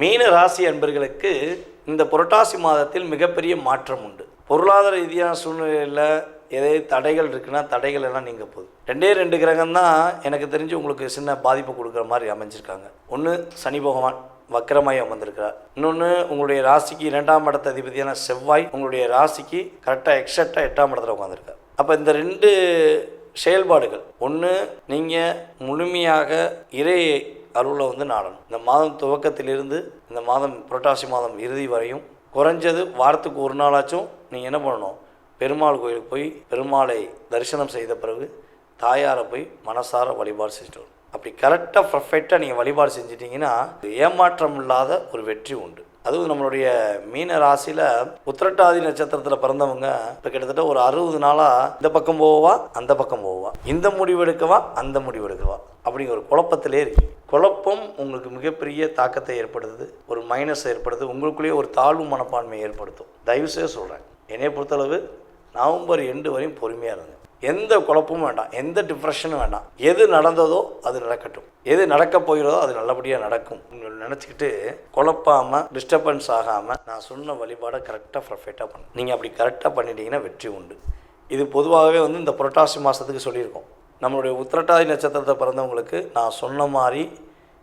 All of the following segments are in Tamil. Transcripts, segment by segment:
மீன ராசி அன்பர்களுக்கு இந்த புரட்டாசி மாதத்தில் மிகப்பெரிய மாற்றம் உண்டு. பொருளாதார ரீதியான சூழ்நிலையில் எதே தடைகள் இருக்குன்னா தடைகள் எல்லாம் நீங்க போகுது ரெண்டே ரெண்டு கிரகம் தான் எனக்கு தெரிஞ்சு உங்களுக்கு சின்ன பாதிப்பு கொடுக்குற மாதிரி அமைஞ்சிருக்காங்க. ஒன்று சனி பகவான் வக்கரமாய் அமர்ந்திருக்கிறார். இன்னொன்று உங்களுடைய ராசிக்கு இரண்டாம் இடத்த அதிபதியான செவ்வாய் உங்களுடைய ராசிக்கு கரெக்டாக எக்ஸாக்டாக எட்டாம் இடத்துல உட்காந்துருக்கார் அப்போ இந்த ரெண்டு செயல்பாடுகள் ஒன்று நீங்கள் முழுமையாக இறை அருளை வந்து நாடணும். இந்த மாதம் துவக்கத்திலிருந்து இந்த மாதம் புரட்டாசி மாதம் இறுதி வரையும் குறைஞ்சது வாரத்துக்கு ஒரு நாளாச்சும் நீங்கள் என்ன பண்ணணும்? பெருமாள் கோயிலுக்கு போய் பெருமாளை தரிசனம் செய்த பிறகு தாயாரை போய் மனசார வழிபாடு செஞ்சுட்டு வரணும். அப்படி கரெக்டாக பர்ஃபெக்டாக நீங்கள் வழிபாடு செஞ்சிட்டிங்கன்னா ஏமாற்றம் இல்லாத ஒரு வெற்றி உண்டு. அதுவும் நம்மளுடைய மீன ராசியில் உத்திரட்டாதி நட்சத்திரத்தில் பிறந்தவங்க இப்போ கிட்டத்தட்ட ஒரு அறுபது நாளாக இந்த பக்கம் போவா அந்த பக்கம் போவா. இந்த முடிவு எடுக்கவா அந்த முடிவு எடுக்கவா? அப்படிங்கிற ஒரு குழப்பத்திலே இருக்கு. குழப்பம் உங்களுக்கு மிகப்பெரிய தாக்கத்தை ஏற்படுத்துது ஒரு மைனஸ் ஏற்படுது உங்களுக்குள்ளேயே ஒரு தாழ்வு மனப்பான்மையை ஏற்படுத்தும். தயவுசெய்து சொல்கிறேன் என்னைய பொறுத்தளவு நவம்பர் எண்டு வரையும் பொறுமையாக இருங்க. எந்த குழப்பமும் வேண்டாம். எந்த டிப்ரெஷனும் வேண்டாம். எது நடந்ததோ அது நடக்கட்டும். எது நடக்க போகிறதோ அது நல்லபடியாக நடக்கும். நினச்சிக்கிட்டு குழப்பாமல் டிஸ்டர்பன்ஸ் ஆகாமல் நான் சொன்ன வழிபாடை கரெக்டாக பர்ஃபெக்டாக பண்ணு. நீங்கள் அப்படி கரெக்டாக பண்ணிட்டீங்கன்னா வெற்றி உண்டு. இது பொதுவாகவே வந்து இந்த புரட்டாசி மாதத்துக்கு சொல்லியிருக்கோம். நம்மளுடைய உத்திரட்டாதி நட்சத்திரத்தை பிறந்தவங்களுக்கு நான் சொன்ன மாதிரி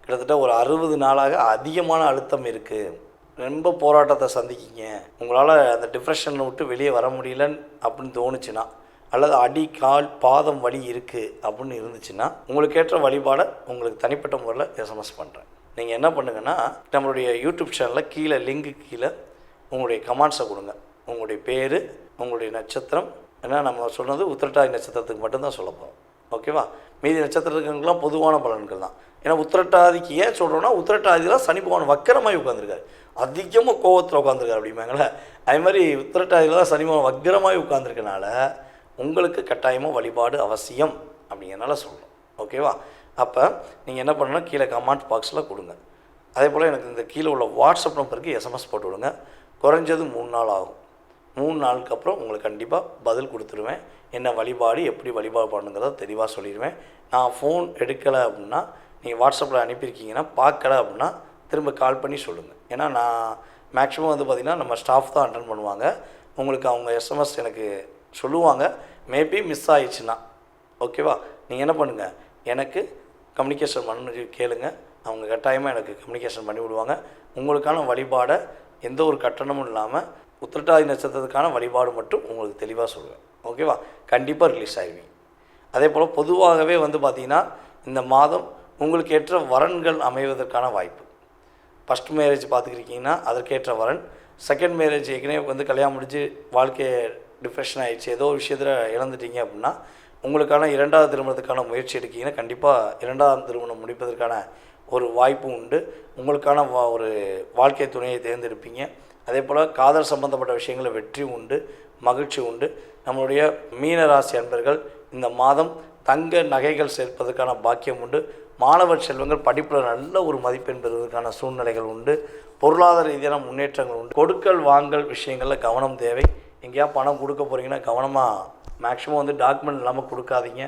கிட்டத்தட்ட ஒரு அறுபது நாளாக அதிகமான அழுத்தம் இருக்குது ரொம்ப போராட்டத்தை சந்திக்கிங்க. உங்களால் அந்த டிப்ரெஷனை விட்டு வெளியே வர முடியலன்னு அப்படின்னு தோணுச்சுன்னா அல்லது அடி கால் பாதம் வலி இருக்குது அப்படின்னு இருந்துச்சுன்னா உங்களுக்கு ஏற்ற வழிபாடை உங்களுக்கு தனிப்பட்ட முறையில் எஸ்எம்எஸ் பண்ணுறேன் நீங்கள் என்ன பண்ணுங்கன்னா நம்மளுடைய யூடியூப் சேனலில் கீழே லிங்க்கு கீழே உங்களுடைய கமெண்ட்ஸை கொடுங்க. உங்களுடைய பேர் உங்களுடைய நட்சத்திரம் ஏன்னா நம்ம சொன்னது உத்திரட்டாதி நட்சத்திரத்துக்கு மட்டும்தான் சொல்ல போகிறோம் ஓகேவா மீதி நட்சத்திரத்துக்குலாம் பொதுவான பலன்கள் தான். ஏன்னா உத்திரட்டாதிக்கு ஏன் சொல்கிறோன்னா உத்திரட்டாதியில் சனி பகவான் வக்கரமாகி உட்காந்துருக்காரு அதிகமாக கோவத்தில் உட்காந்துருக்காரு அப்படிம்பாங்களே. அதே மாதிரி உத்திரட்டாதியில் தான் சனி பகவான் வக்கரமாகி உட்காந்துருக்கனால உங்களுக்கு கட்டாயமாக வழிபாடு அவசியம் அப்படிங்கிறனால சொல்லணும் ஓகேவா? அப்போ நீங்கள் என்ன பண்ணணும்? கீழே கமெண்ட் பாக்ஸில் கொடுங்க. அதே போல் எனக்கு இந்த கீழே உள்ள வாட்ஸ்அப் நம்பருக்கு எஸ்எம்எஸ் போட்டு விடுங்க. குறைஞ்சது மூணு நாள் ஆகும். மூணு நாளுக்கு அப்புறம் உங்களுக்கு கண்டிப்பாக பதில் கொடுத்துருவேன். என்ன வழிபாடு எப்படி வழிபாடு பண்ணுங்கிறத தெளிவாக சொல்லிடுவேன் நான் ஃபோன் எடுக்கலை அப்படின்னா நீங்கள் வாட்ஸ்அப்பில் அனுப்பியிருக்கீங்கன்னா பார்க்கல அப்படின்னா திரும்ப கால் பண்ணி சொல்லுங்கள் ஏன்னா நான் மேக்ஸிமம் வந்து பார்த்திங்கன்னா நம்ம ஸ்டாஃப் தான் அட்டன் பண்ணுவாங்க. உங்களுக்கு அவங்க எஸ்எம்எஸ் எனக்கு சொல்லுவாங்க. மேபி மிஸ் ஆயிடுச்சுன்னா. ஓகேவா நீங்கள் என்ன பண்ணுங்கள் எனக்கு கம்யூனிகேஷன் பண்ணி கேளுங்க. அவங்க கட்டாயமாக எனக்கு கம்யூனிகேஷன் பண்ணி விடுவாங்க. உங்களுக்கான வழிபாடை எந்த ஒரு கட்டணமும் இல்லாமல் உத்திரட்டாதி நட்சத்திரத்துக்கான வழிபாடு மட்டும் உங்களுக்கு தெளிவாக சொல்லுவேன். ஓகேவா கண்டிப்பாக ரிலீஸ் ஆகிடுவீங்க அதே போல் பொதுவாகவே வந்து பார்த்திங்கன்னா இந்த மாதம் உங்களுக்கு ஏற்ற வரன்கள் அமைவதற்கான வாய்ப்பு. ஃபஸ்ட் மேரேஜ் பார்த்துக்கிட்டிங்கன்னா அதற்கேற்ற வரன். செகண்ட் மேரேஜ் ஏற்கனவே வந்து கல்யாணம் முடிஞ்சு வாழ்க்கையை டிப்ரெஷன் ஆகிடுச்சு ஏதோ ஒரு விஷயத்தில் இழந்துட்டீங்க அப்படின்னா உங்களுக்கான இரண்டாவது திருமணத்துக்கான முயற்சி எடுக்கீங்கன்னா கண்டிப்பாக இரண்டாவது திருமணம் முடிப்பதற்கான ஒரு வாய்ப்பு உண்டு. உங்களுக்கான வா ஒரு வாழ்க்கை துணையை தேர்ந்தெடுப்பீங்க. அதே போல் காதல் சம்பந்தப்பட்ட விஷயங்களில் வெற்றி உண்டு மகிழ்ச்சி உண்டு. நம்மளுடைய மீன ராசி அன்பர்கள் இந்த மாதம் தங்க நகைகள் சேர்ப்பதற்கான பாக்கியம் உண்டு. மாணவர் செல்வங்கள் படிப்பில் நல்ல ஒரு மதிப்பெண் பெறுவதற்கான சூழ்நிலைகள் உண்டு. பொருளாதார ரீதியான முன்னேற்றங்கள் உண்டு. கொடுக்கல் வாங்கல் விஷயங்களில் கவனம் தேவை. எங்கேயா பணம் கொடுக்க போகிறீங்கன்னா கவனமாக மேக்ஸிமம் வந்து டாக்குமெண்ட் இல்லாமல் கொடுக்காதீங்க.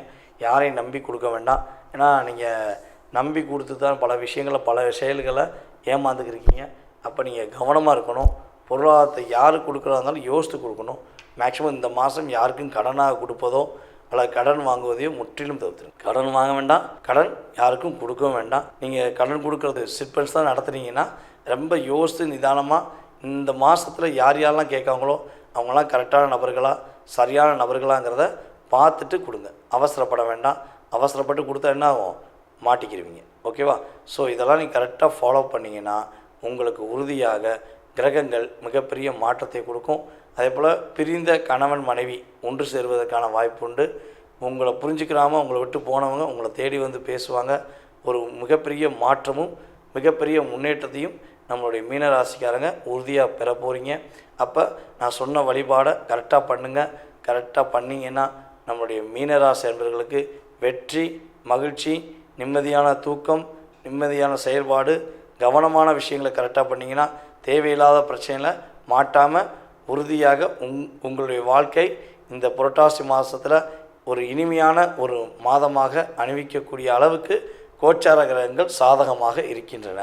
யாரையும் நம்பி கொடுக்க வேண்டாம். ஏன்னா நீங்கள் நம்பி கொடுத்து தான் பல விஷயங்களை பல செயல்களை ஏமாந்துக்கிருக்கீங்க. அப்போ நீங்கள் கவனமாக இருக்கணும். பொருளாதாரத்தை யார் கொடுக்குறதா இருந்தாலும் யோசித்து கொடுக்கணும். மேக்ஸிமம் இந்த மாதம் யாருக்கும் கடனாக கொடுப்பதோ அல்லது கடன் வாங்குவதையோ முற்றிலும் தவிர்த்துருங்க. கடன் வாங்க வேண்டாம். கடன் யாருக்கும் கொடுக்கவும் வேண்டாம். நீங்கள் கடன் கொடுக்கறது சிற்பன்ஸ் தான் நடத்துனீங்கன்னா ரொம்ப யோசித்து நிதானமாக இந்த மாதத்தில் யார் யாரெல்லாம் கேட்காங்களோ அவங்களாம் கரெக்டான நபர்களாக சரியான நபர்களாங்கிறத பார்த்துட்டு கொடுங்க. அவசரப்பட வேண்டாம். அவசரப்பட்டு கொடுத்தா என்ன ஆகும்? மாட்டிக்கிடுவீங்க ஓகேவா? ஸோ இதெல்லாம் நீங்கள் கரெக்டாக ஃபாலோ பண்ணிங்கன்னா உங்களுக்கு உறுதியாக கிரகங்கள் மிகப்பெரிய மாற்றத்தை கொடுக்கும். அதே போல் பிரிந்த கணவன் மனைவி ஒன்று சேருவதற்கான வாய்ப்பு உண்டு. உங்களை புரிஞ்சுக்கிறாமல் உங்களை விட்டு போனவங்க உங்களை தேடி வந்து பேசுவாங்க. ஒரு மிகப்பெரிய மாற்றமும் மிகப்பெரிய முன்னேற்றத்தையும் நம்மளுடைய மீனராசிக்காரங்க உறுதியாக பெற போகிறீங்க அப்போ நான் சொன்ன வழிபாடை கரெக்டாக பண்ணுங்கள் கரெக்டாக பண்ணிங்கன்னா நம்மளுடைய மீனராசி அன்பர்களுக்கு வெற்றி மகிழ்ச்சி நிம்மதியான தூக்கம் நிம்மதியான செயல்பாடு கவனமான விஷயங்களை கரெக்டாக பண்ணிங்கன்னா தேவையில்லாத பிரச்சனையில் மாட்டாமல் உறுதியாக உங் உங்களுடைய வாழ்க்கை இந்த புரட்டாசி மாதத்தில் ஒரு இனிமையான ஒரு மாதமாக அணிவிக்கக்கூடிய அளவுக்கு கோச்சார கிரகங்கள் சாதகமாக இருக்கின்றன.